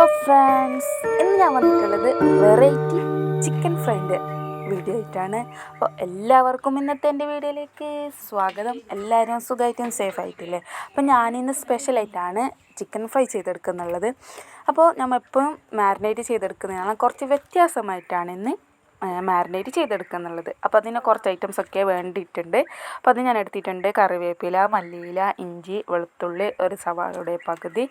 Hello friends ഇന്ന് ഞാൻ വന്നിട്ടുള്ളത് വെറൈറ്റി ചിക്കൻ ഫ്രൈന്റെ വീഡിയോ ആയിട്ടാണ്. അപ്പോൾ എല്ലാവർക്കും ഇന്നത്തെ എന്റെ വീഡിയോയിലേക്ക് സ്വാഗതം. എല്ലാവരും സുഖമായിട്ടും സേഫ് ആയിട്ടില്ലേ? അപ്പോൾ ഞാനിന്ന് സ്പെഷ്യലായിട്ടാണ് ചിക്കൻ ഫ്രൈ ചെയ്തെടുക്കുന്നുള്ളത്. അപ്പോൾ നമ്മൾ എപ്പോഴും മാരിനേറ്റ് ചെയ്തെടുക്കുന്നതാണ്. കുറച്ച് വ്യത്യാസമായിട്ടാണ് ഇന്ന് മാരിനേറ്റ് ചെയ്തെടുക്കുക എന്നുള്ളത് അപ്പോൾ അതിന് കുറച്ച് ഐറ്റംസ് ഒക്കെ വേണ്ടിയിട്ടുണ്ട്. അപ്പോൾ അത് ഞാൻ എടുത്തിട്ടുണ്ട് കറിവേപ്പില മല്ലിയില ഇഞ്ചി വെളുത്തുള്ളി ഒരു സവാളയുടെ പകുതി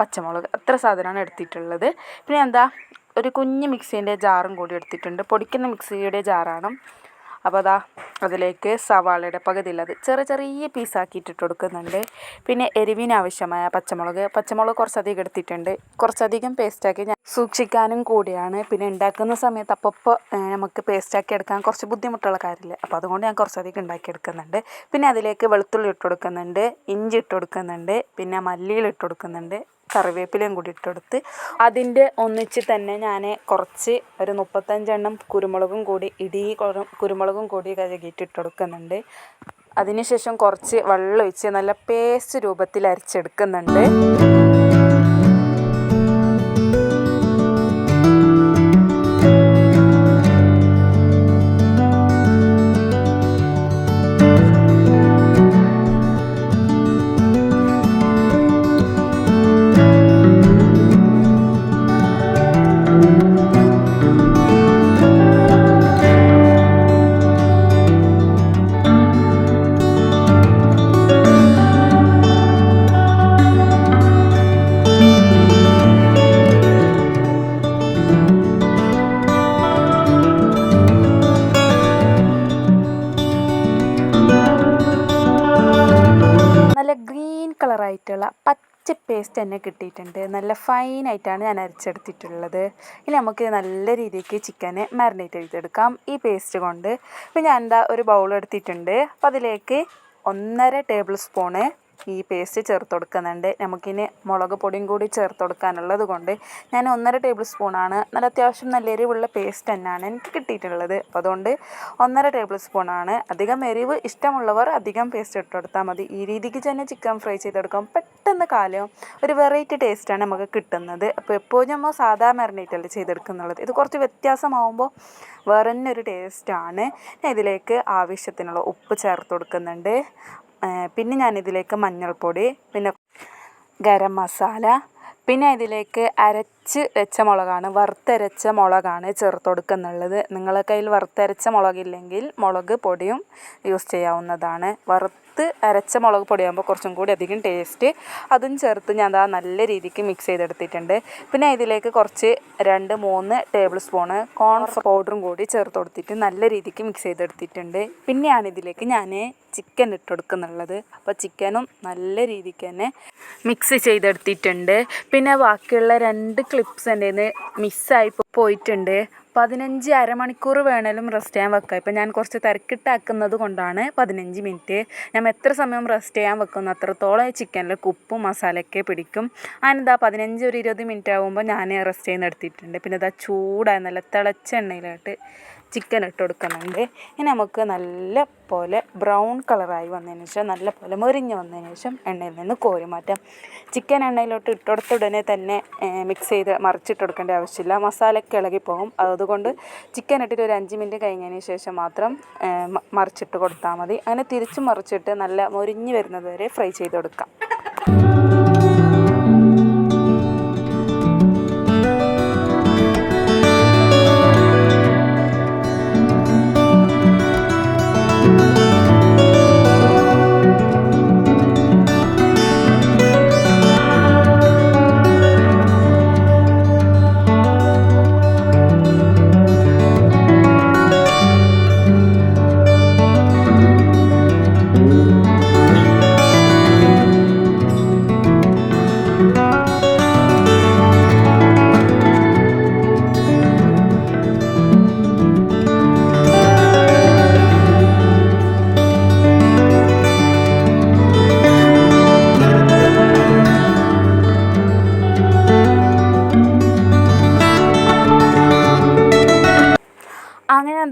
പച്ചമുളക് അത്ര സാധനമാണ് എടുത്തിട്ടുള്ളത്. പിന്നെ എന്താ ഒരു കുഞ്ഞ് മിക്സീന്റെ ജാറും കൂടി എടുത്തിട്ടുണ്ട്. പൊടിക്കുന്ന മിക്സിയുടെ ജാറാണ്. അപ്പോൾ അതാ അതിലേക്ക് സവാളയുടെ പകുതി ഉള്ളത് ചെറിയ ചെറിയ പീസാക്കിയിട്ട് ഇട്ട് കൊടുക്കുന്നുണ്ട്. പിന്നെ എരിവിന് ആവശ്യമായ പച്ചമുളക്. പച്ചമുളക് കുറച്ചധികം എടുത്തിട്ടുണ്ട്. കുറച്ചധികം പേസ്റ്റാക്കി ഞാൻ സൂക്ഷിക്കാനും കൂടിയാണ്. പിന്നെ ഉണ്ടാക്കുന്ന സമയത്ത് അപ്പോൾ നമുക്ക് പേസ്റ്റാക്കി എടുക്കാൻ കുറച്ച് ബുദ്ധിമുട്ടുള്ള കാര്യമില്ല. അപ്പോൾ അതുകൊണ്ട് ഞാൻ കുറച്ചധികം ഉണ്ടാക്കിയെടുക്കുന്നുണ്ട് പിന്നെ അതിലേക്ക് വെളുത്തുള്ളി ഇട്ട് കൊടുക്കുന്നുണ്ട്. ഇഞ്ചി ഇട്ട് കൊടുക്കുന്നുണ്ട്. പിന്നെ മല്ലിയിൽ ഇട്ട് കൊടുക്കുന്നുണ്ട്. കറിവേപ്പിലയും കൂടി ഇട്ടെടുത്ത് അതിന്റെ ഒന്നിച്ച് തന്നെ ഞാൻ കുറച്ച് ഒരു മുപ്പത്തഞ്ചെണ്ണം കുരുമുളകും കൂടി ഇടി കുരുമുളകും കൂടി കഴുകിയിട്ട് ഇട്ടെടുക്കുന്നുണ്ട്. അതിനുശേഷം കുറച്ച് വെള്ളം ഒഴിച്ച് നല്ല പേസ്റ്റ് രൂപത്തിൽ അരച്ചെടുക്കുന്നുണ്ട്. പച്ച പേസ്റ്റ് തന്നെ കിട്ടിയിട്ടുണ്ട്. നല്ല ഫൈനായിട്ടാണ് ഞാൻ അരച്ചെടുത്തിട്ടുള്ളത്. ഇനി നമുക്ക് നല്ല രീതിക്ക് ചിക്കനെ മാരിനേറ്റ് ചെയ്തെടുക്കാം. ഈ പേസ്റ്റ് കൊണ്ട്. ഇപ്പം ഞാൻ എന്താ ഒരു ബൗൾ എടുത്തിട്ടുണ്ട്. അപ്പം അതിലേക്ക് ഒന്നര ടേബിൾ സ്പൂണ് ഈ പേസ്റ്റ് ചേർത്ത് കൊടുക്കുന്നുണ്ട് നമുക്കിനി മുളക് പൊടിയും കൂടി ചേർത്ത് കൊടുക്കാനുള്ളത് കൊണ്ട് ഞാൻ ഒന്നര ടേബിൾ സ്പൂണാണ് നല്ല അത്യാവശ്യം നല്ല എരിവുള്ള പേസ്റ്റ് തന്നെയാണ് എനിക്ക് കിട്ടിയിട്ടുള്ളത്. അപ്പോൾ അതുകൊണ്ട് ഒന്നര ടേബിൾ സ്പൂണാണ് അധികം എരിവ് ഇഷ്ടമുള്ളവർ അധികം പേസ്റ്റ് ഇട്ട് കൊടുത്താൽ മതി. ഈ രീതിക്ക് തന്നെ ചിക്കൻ ഫ്രൈ ചെയ്തെടുക്കാം പെട്ടെന്ന് കാലം ഒരു വെറൈറ്റി ടേസ്റ്റാണ് നമുക്ക് കിട്ടുന്നത്. അപ്പോൾ എപ്പോഴും നമ്മൾ സാധാ മാരിനേറ്റ് അല്ലേ ചെയ്തെടുക്കുന്നുള്ളത്. ഇത് കുറച്ച് വ്യത്യാസമാകുമ്പോൾ വേറെ തന്നെ ഒരു ടേസ്റ്റാണ് ഞാൻ ഇതിലേക്ക് ആവശ്യത്തിനുള്ള ഉപ്പ് ചേർത്ത് കൊടുക്കുന്നുണ്ട് പിന്നെ ഞാനിതിലേക്ക് മഞ്ഞൾപ്പൊടി പിന്നെ ഗരം മസാല പിന്നെ ഇതിലേക്ക് അരച്ച് വെച്ച മുളകാണ് വറുത്തരച്ച മുളകാണ് ചേർത്ത് കൊടുക്കുന്നുള്ളത് നിങ്ങളെ കയ്യിൽ വറുത്തരച്ച മുളകില്ലെങ്കിൽ മുളക് പൊടിയും യൂസ് ചെയ്യാവുന്നതാണ്. വറുത്ത് അരച്ച മുളക് പൊടിയാകുമ്പോൾ കുറച്ചും കൂടി അധികം ടേസ്റ്റ്. അതും ചേർത്ത് ഞാൻ അതാ നല്ല രീതിക്ക് മിക്സ് ചെയ്തെടുത്തിട്ടുണ്ട്. പിന്നെ ഇതിലേക്ക് കുറച്ച് രണ്ട് മൂന്ന് ടേബിൾ സ്പൂണ് കോൺ പൗഡറും കൂടി ചേർത്ത് കൊടുത്തിട്ട് നല്ല രീതിക്ക് മിക്സ് ചെയ്തെടുത്തിട്ടുണ്ട്. പിന്നെയാണ് ഇതിലേക്ക് ഞാൻ ചിക്കൻ ഇട്ട് കൊടുക്കുന്നുള്ളത് അപ്പോൾ ചിക്കനും നല്ല രീതിക്ക് തന്നെ മിക്സ് ചെയ്തെടുത്തിട്ടുണ്ട്. പിന്നെ ബാക്കിയുള്ള രണ്ട് ക്ലിപ്സ് എന്റെ നിന്ന് മിസ്സായി പോയിട്ടുണ്ട്. പതിനഞ്ച് അരമണിക്കൂർ വേണേലും റെസ്റ്റ് ചെയ്യാൻ വെക്കുക ഇപ്പം ഞാൻ കുറച്ച് തിരക്കിട്ടാക്കുന്നത് കൊണ്ടാണ് പതിനഞ്ച് മിനിറ്റ് ഞാൻ എത്ര സമയം റെസ്റ്റ് ചെയ്യാൻ വെക്കുന്നു? അത്രത്തോളം ചിക്കനിൽ ഉപ്പും മസാലയൊക്കെ പിടിക്കും. അതിനെന്താ പതിനഞ്ച് ഒരു ഇരുപത് മിനിറ്റ് ആകുമ്പോൾ ഞാൻ റെസ്റ്റ് ചെയ്യുന്ന എടുത്തിട്ടുണ്ട്. പിന്നെ ഇതാ ചൂടായ നല്ല തിളച്ച എണ്ണയിലായിട്ട്. ചിക്കൻ ഇട്ട് കൊടുക്കുന്നുണ്ട്. ഇനി നമുക്ക് നല്ല പോലെ ബ്രൗൺ കളറായി വന്നതിന് ശേഷം നല്ല പോലെ മെറിഞ്ഞ് വന്നതിന് ശേഷം എണ്ണയിൽ നിന്ന് കോരി മാറ്റാം. ചിക്കൻ എണ്ണയിലോട്ട് ഇട്ടുകൊടുത്ത ഉടനെ തന്നെ മിക്സ് ചെയ്ത് മറിച്ചിട്ട് കൊടുക്കേണ്ട ആവശ്യമില്ല. മസാലയൊക്കെ ഇളകിപ്പോകും. അതുകൊണ്ട് ചിക്കൻ ഇട്ടിട്ട് ഒരു അഞ്ച് മിനിറ്റ് കഴിഞ്ഞതിന് ശേഷം മാത്രം മറിച്ചിട്ട് കൊടുത്താൽ മതി. അങ്ങനെ തിരിച്ച് മറിച്ചിട്ട് നല്ല മൊരിഞ്ഞ് വരുന്നത് വരെ ഫ്രൈ ചെയ്ത് കൊടുക്കാം.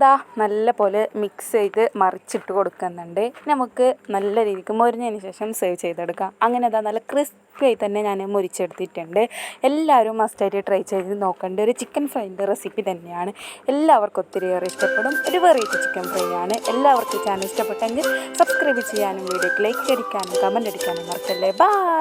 എന്താ നല്ല പോലെ മിക്സ് ചെയ്ത് മറിച്ചിട്ട് കൊടുക്കുന്നുണ്ട്. നമുക്ക് നല്ല രീതിക്ക് മൊരിഞ്ഞതിന് ശേഷം സേവ് ചെയ്തെടുക്കാം. അങ്ങനെ അതാ നല്ല ക്രിസ്പി ആയി തന്നെ ഞാൻ മുരിച്ചെടുത്തിട്ടുണ്ട്. എല്ലാവരും മസ്റ്റായിട്ട് ട്രൈ ചെയ്ത് നോക്കേണ്ട ഒരു ചിക്കൻ ഫ്രൈന്റെ റെസിപ്പി തന്നെയാണ്. എല്ലാവർക്കും ഒത്തിരിയേറെ ഇഷ്ടപ്പെടും. ഒരു വെറൈറ്റി ചിക്കൻ ഫ്രൈ ആണ്. എല്ലാവർക്കും ചാനൽ ഇഷ്ടപ്പെട്ടെങ്കിൽ സബ്സ്ക്രൈബ് ചെയ്യാനും വീഡിയോക്ക് ലൈക്ക് അടിക്കാനും കമന്റ് അടിക്കാനും മറക്കല്ലേ. ബായ്